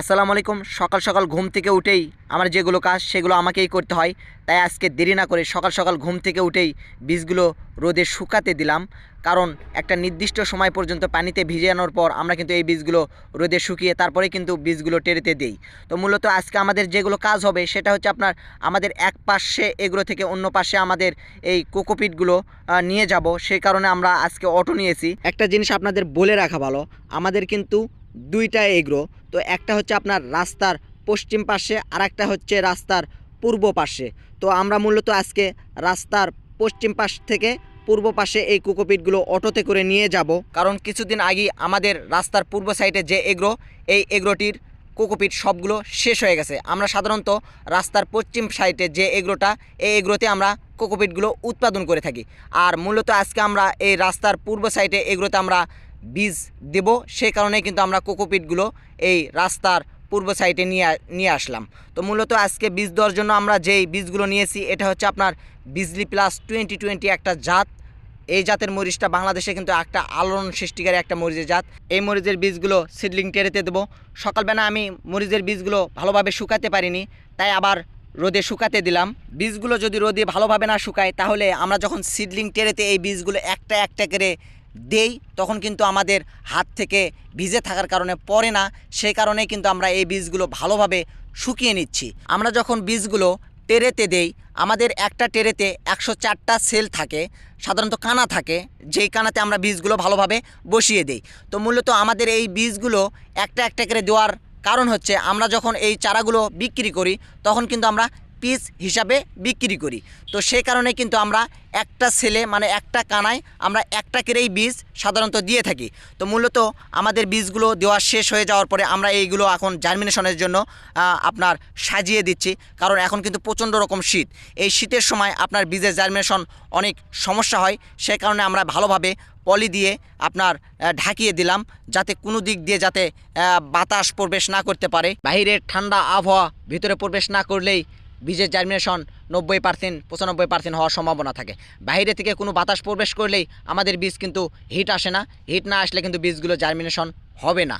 আসসালামু আলাইকুম। সকাল সকাল ঘুম থেকে উঠেই আমার যেগুলো কাজ, সেগুলো আমাকেই করতে হয়। তাই আজকে দেরি না করে সকাল সকাল ঘুম থেকে উঠেই বীজগুলো রোদে শুকাতে দিলাম। কারণ একটা নির্দিষ্ট সময় পর্যন্ত পানিতে ভিজানোর পর আমরা কিন্তু এই বীজগুলো রোদে শুকিয়ে তারপরে কিন্তু বীজগুলো টেরেতে দিই। তো মূলত আজকে আমাদের যেগুলো কাজ হবে, সেটা হচ্ছে আপনার আমাদের এক পাশে এগুলো থেকে অন্য পাশে আমাদের এই কোকোপিটগুলো নিয়ে যাব। সেই কারণে আমরা আজকে অটো নিয়েছি। একটা জিনিস আপনাদের বলে রাখা ভালো, আমাদের কিন্তু দুইটা এগ্রো। তো একটা হচ্ছে আপনার রাস্তার পশ্চিম পাশে আর একটা হচ্ছে রাস্তার পূর্ব পাশে। তো আমরা মূলত আজকে রাস্তার পশ্চিম পাশ থেকে পূর্ব পাশে এই কোকোপিটগুলো অটোতে করে নিয়ে যাব। কারণ কিছুদিন আগে আমাদের রাস্তার পূর্ব সাইডে যে এগ্রো, এই এগ্রোটির কোকোপিট সবগুলো শেষ হয়ে গেছে। আমরা সাধারণত রাস্তার পশ্চিম সাইডে যে এগ্রোটা, এই এগ্রোতে আমরা কোকোপিটগুলো উৎপাদন করে থাকি। আর মূলত আজকে আমরা এই রাস্তার পূর্ব সাইডে এগ্রোতে আমরা বীজ দেব সেই কারণে কিন্তু আমরা কোকোপিটগুলো এই রাস্তার পূর্ব সাইডে নিয়ে নিয়ে আসলাম। তো মূলত আজকে বীজ দেওয়ার জন্য আমরা যেই বীজগুলো নিয়েছি, এটা হচ্ছে আপনার বিজলি প্লাস টোয়েন্টি টোয়েন্টি একটা জাত। এই জাতের মরিচটা বাংলাদেশে কিন্তু একটা আলোড়ন সৃষ্টিকারী একটা মরিচের জাত। এই মরিচের বীজগুলো সিডলিং টেরেতে দেবো। সকালবেলা আমি মরিচের বীজগুলো ভালোভাবে শুকাতে পারিনি, তাই আবার রোদে শুকাতে দিলাম। বীজগুলো যদি রোদে ভালোভাবে না শুকায়, তাহলে আমরা যখন সিডলিং টেরেতে এই বীজগুলো একটা একটা করে দেই, তখন কিন্তু আমাদের হাত থেকে ভিজে থাকার কারণে পড়ে না। সেই কারণেই কিন্তু আমরা এই বীজগুলো ভালোভাবে শুকিয়ে নিচ্ছি। আমরা যখন বীজগুলো টেরেতে দেই, আমাদের একটা টেরেতে একশো চারটা সেল থাকে, সাধারণত কানা থাকে, যেই কানাতে আমরা বীজগুলো ভালোভাবে বসিয়ে দেই। তো মূলত আমাদের এই বীজগুলো একটা একটা করে দেওয়ার কারণ হচ্ছে, আমরা যখন এই চারাগুলো বিক্রি করি, তখন কিন্তু আমরা পিস হিসাবে বিক্রি করি। তো সেই কারণে কিন্তু আমরা একটা সেলে মানে একটা কানায় আমরা একটা করেই বীজ সাধারণত দিয়ে থাকি। তো মূলত আমাদের বীজগুলো দেওয়া শেষ হয়ে যাওয়ার পরে আমরা এইগুলো এখন জার্মিনেশনের জন্য আপনার সাজিয়ে দিচ্ছি। কারণ এখন কিন্তু প্রচণ্ড রকম শীত। এই শীতের সময় আপনার বীজের জার্মিনেশন অনেক সমস্যা হয়। সে কারণে আমরা ভালোভাবে পলি দিয়ে আপনার ঢাকিয়ে দিলাম যাতে কোনো দিক দিয়ে যাতে বাতাস প্রবেশ না করতে পারে। বাইরের ঠান্ডা আবহাওয়া ভিতরে প্রবেশ না করলেই বীজের জার্মিনেশন নব্বই পার্সেন্ট পঁচানব্বই পার্সেন্ট হওয়ার সম্ভাবনা থাকে। বাইরে থেকে কোনো বাতাস প্রবেশ করলেই আমাদের বীজ কিন্তু হিট আসে না। হিট না আসলে কিন্তু বীজগুলো জার্মিনেশন হবে না।